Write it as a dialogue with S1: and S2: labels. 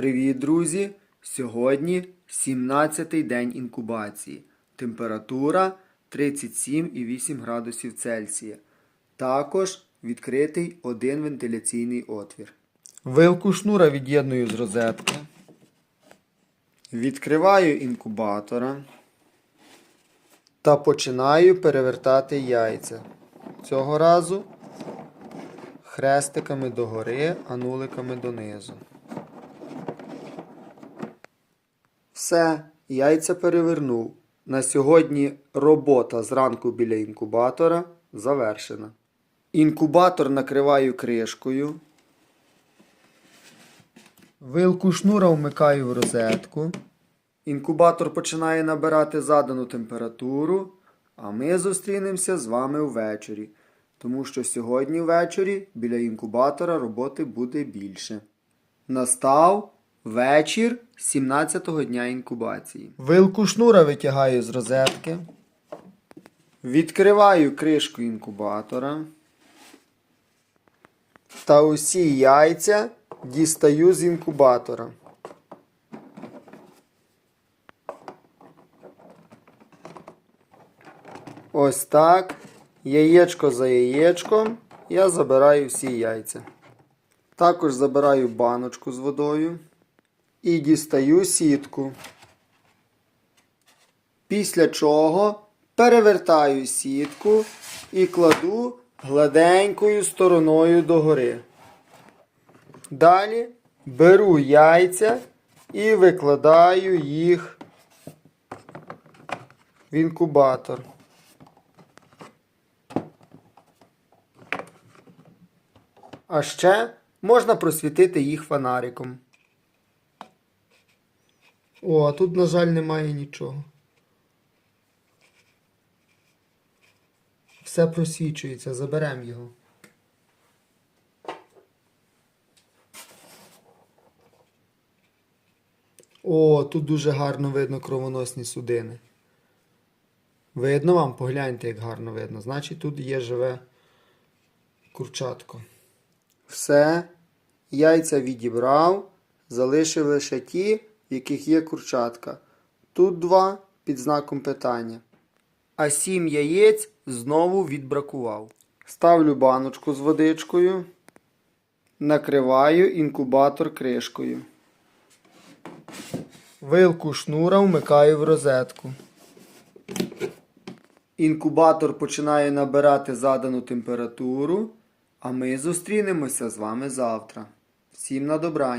S1: Привіт, друзі! Сьогодні 17-й день інкубації. Температура 37,8 градусів Цельсія. Також відкритий один вентиляційний отвір. Вилку шнура від'єдную з розетки. Відкриваю інкубатора та починаю перевертати яйця. Цього разу хрестиками догори, а нуликами донизу. Все, яйця перевернув. На сьогодні робота зранку біля інкубатора завершена. Інкубатор накриваю кришкою. Вилку шнура вмикаю в розетку. Інкубатор починає набирати задану температуру, а ми зустрінемося з вами ввечері, тому що сьогодні ввечері біля інкубатора роботи буде більше. Настав вечір 17-го дня інкубації. Вилку шнура витягаю з розетки. Відкриваю кришку інкубатора. Та усі яйця дістаю з інкубатора. Ось так. Яєчко за яєчком я забираю всі яйця. Також забираю баночку з водою і дістаю сітку. Після чого перевертаю сітку і кладу гладенькою стороною догори. Далі беру яйця і викладаю їх в інкубатор. А ще можна просвітити їх фонариком. О, а тут, на жаль, немає нічого. Все просвічується, заберемо його. О, тут дуже гарно видно кровоносні судини. Видно вам? Погляньте, як гарно видно. Значить, тут є живе курчатко. Все, яйця відібрав, залишив лише ті, в яких є курчатка. Тут два під знаком питання. А сім яєць знову відбракував. Ставлю баночку з водичкою, накриваю інкубатор кришкою. Вилку шнура вмикаю в розетку. Інкубатор починає набирати задану температуру, а ми зустрінемося з вами завтра. Всім на добраніч!